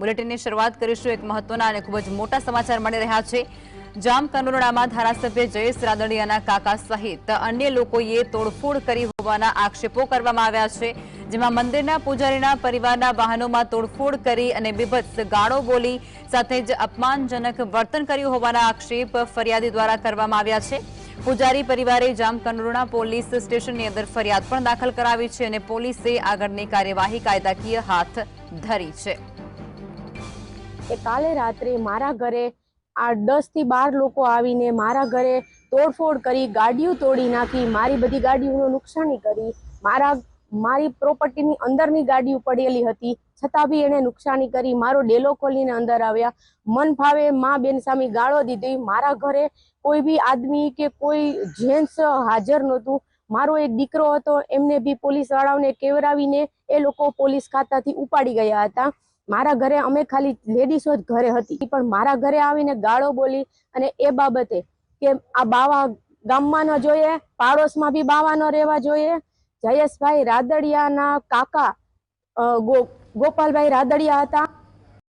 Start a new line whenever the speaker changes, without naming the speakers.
બુલેટિનની શરૂઆત કરીશું. એક મહત્વના અને ખૂબ જ મોટા સમાચાર મળી રહ્યા છે. જામ કનોરડામાં ધારાસભ્ય જયેશ રાદડિયાના કાકા સહિત અન્ય લોકોએ તોડફોડ કરી હોવાના આક્ષેપો કરવામાં આવ્યા છે. જેમાં મંદિરના પૂજારીના પરિવારના વાહનોમાં તોડફોડ કરી અને બીભત્સ ગાળો બોલી સાથે જ અપમાનજનક વર્તન કર્યું હોવાના આક્ષેપ ફરિયાદી દ્વારા કરવામાં આવ્યા છે. પૂજારી પરિવારે જામ પોલીસ સ્ટેશનની અંદર ફરિયાદ પણ દાખલ કરાવી છે અને પોલીસે આગળની કાર્યવાહી કાયદાકીય હાથ ધરી છે.
કે કાલે રાત્રે મારા ઘરે આ દસથી બાર લોકો આવીને મારા ઘરે તોડફોડ કરી, ગાડીઓ તોડી નાખી, મારી બધી ગાડીઓનું નુકસાની કરી, મારા, મારી પ્રોપર્ટીની અંદરની ગાડીઓ પડેલી હતી, છતાં બી એણે નુકસાની કરી, મારો ડેલો ખોલીને અંદર આવ્યા. મન ફાવે, મા બેન સામે ગાળો દીધી. મારા ઘરે કોઈ બી આદમી કે કોઈ જેન્ટ્સ હાજર નહોતું. મારો એક દીકરો હતો, એમને બી પોલીસ વાળાઓને કેવરાવીને એ લોકો પોલીસ ખાતાથી ઉપાડી ગયા હતા. મારા ઘરે અમે ખાલી લેડીઝો જ ઘરે હતી. પણ મારા ઘરે આવીને ગાળો બોલી અને એ બાબતે કે આ બાવા ગામમાં ન જોઈએ, પાડોશમાં બી બાવા ન રહેવા જોઈએ. જયેશભાઈ રાદડિયાના કાકા ગોપાલભાઈ રાદડિયા હતા.